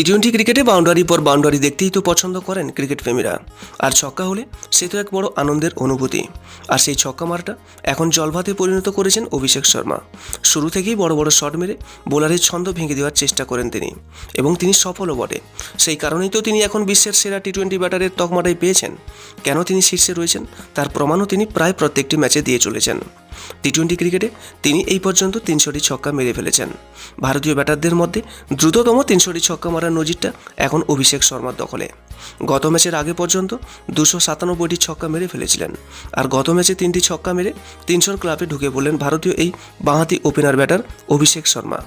টি twenty ক্রিকেটে boundary পর boundary দেখতেই তো পছন্দ করেন ক্রিকেট প্রেমীরা। আর ছক্কা হলে সে তো এক বড় আনন্দের অনুভূতি। আর সেই ছক্কা মারাটা এখন জলভাতে পরিণত করেছেন অভিষেক শর্মা। শুরু থেকেই বড় বড় শট মেরে বোলারের ছন্দ ভেঙে দেওয়ার চেষ্টা করেন তিনি। এবং তিনি সফলও বটে। সেই কারণেই তো তিনি এখন বিশ্বের সেরা টি টোয়েন্টি ব্যাটারের তকমাটাই পেয়েছেন। কেন তিনি শীর্ষে রয়েছেন তার প্রমাণও তিনি প্রায় প্রত্যেকটি ম্যাচে দিয়ে চলেছেন। টি টোয়েন্টি ক্রিকেটে তিনি এই পর্যন্ত তিনশোটি ছক্কা মেরে ফেলেছেন। ভারতীয় ব্যাটারদের মধ্যে দ্রুততম তিনশোটি ছক্কা মারার নজিরটা এখন অভিষেক শর্মার দখলে। গত ম্যাচের আগে পর্যন্ত দুশো সাতানব্বইটি ছক্কা মেরে ফেলেছিলেন। আর গত ম্যাচে তিনটি ছক্কা মেরে তিনশোর ক্লাবে ঢুকে পড়লেন ভারতীয় এই বাঁহাতি ওপেনার ব্যাটার অভিষেক শর্মা।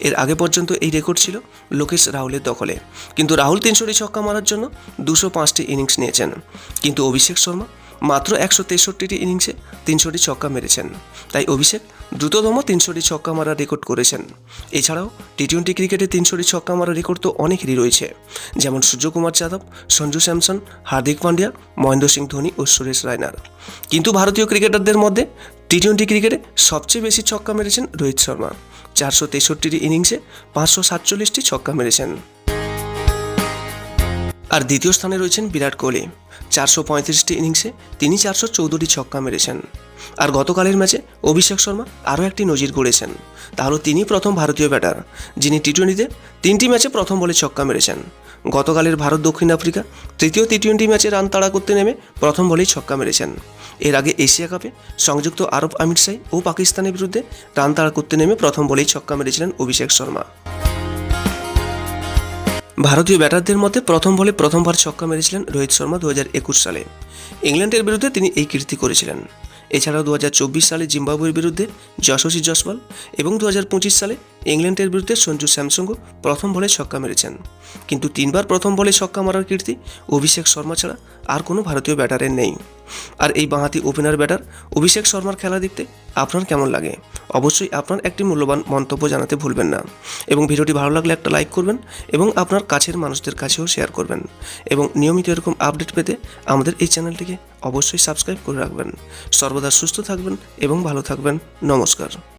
এর আগে পর্যন্ত এই রেকর্ড ছিল লোকেশ রাহুলের দখলে। কিন্তু রাহুল তিনশোটি ছক্কা মারার জন্য দুশো পাঁচটি ইনিংস নিয়েছেন। কিন্তু অভিষেক শর্মা মাত্র একশো তেষট্টিটি ইনিংসে তিনশোটি ছক্কা মেরেছেন। তাই অভিষেক দ্রুততম তিনশোটি ছক্কা মারা রেকর্ড করেছেন। এছাড়াও টি টোয়েন্টি ক্রিকেটে তিনশোটি ছক্কা মারা রেকর্ড তো অনেকেরই রয়েছে। যেমন সূর্যকুমার যাদব, সঞ্জু স্যামসন, হার্দিক পান্ডিয়া, মহেন্দ্র সিং ধোনি ও সুরেশ রায়নার। কিন্তু ভারতীয় ক্রিকেটারদের মধ্যে টি টোয়েন্টি ক্রিকেটে সবচেয়ে বেশি ছক্কা মেরেছেন রোহিত শর্মা। চারশো তেষট্টিটি ইনিংসে পাঁচশো সাতচল্লিশটি ছক্কা মেরেছেন। আর দ্বিতীয় স্থানে রয়েছেন বিরাট কোহলি। চারশো পঁয়ত্রিশটি ইনিংসে তিনি চারশো চৌদ্দটি ছক্কা মেরেছেন। আর গতকালের ম্যাচে অভিষেক শর্মা আরও একটি নজির গড়েছেন। তাহলে তিনি প্রথম ভারতীয় ব্যাটার, যিনি টি টোয়েন্টিতে তিনটি ম্যাচে প্রথম বলে ছক্কা মেরেছেন। গতকালের ভারত দক্ষিণ আফ্রিকা তৃতীয় টি টোয়েন্টি ম্যাচে রান তাড়া করতে নেমে প্রথম বলেই ছক্কা মেরেছেন। এর আগে এশিয়া কাপে সংযুক্ত আরব আমিরশাহী ও পাকিস্তানের বিরুদ্ধে রান তাড়া করতে নেমে প্রথম বলেই ছক্কা মেরেছিলেন অভিষেক শর্মা। ভারতীয় ব্যাটারদের মধ্যে প্রথম বলে প্রথমবার ছক্কা মেরেছিলেন রোহিত শর্মা দু সালে। ইংল্যান্ডের বিরুদ্ধে তিনি এই কীর্তি করেছিলেন। এছাড়াও দু হাজার চব্বিশ সালে জিম্বাবুয়ের বিরুদ্ধে যশস্বী জসওয়াল এবং দু হাজার পঁচিশ সালে ইংল্যান্ডের বিরুদ্ধে সঞ্জু স্যামসঙ্গও প্রথম বলে ছক্কা মেরেছেন। কিন্তু তিনবার প্রথম বলে ছক্কা মারার কীর্তি অভিষেক শর্মা ছাড়া আর কোনো ভারতীয় ব্যাটারের নেই। আর এই বাঁহাতি ওপেনার ব্যাটার অভিষেক শর্মার খেলা দেখতে আপনার কেমন লাগে? অবশ্যই আপনার একটি মূল্যবান মন্তব্য জানাতে ভুলবেন না। এবং ভিডিওটি ভালো লাগলে একটা লাইক করবেন এবং আপনার কাছের মানুষদের কাছেও শেয়ার করবেন। এবং নিয়মিত এরকম আপডেট পেতে আমাদের এই চ্যানেলটিকে অবশ্যই সাবস্ক্রাইব করে রাখবেন। সর্বদা সুস্থ থাকবেন এবং ভালো থাকবেন। নমস্কার।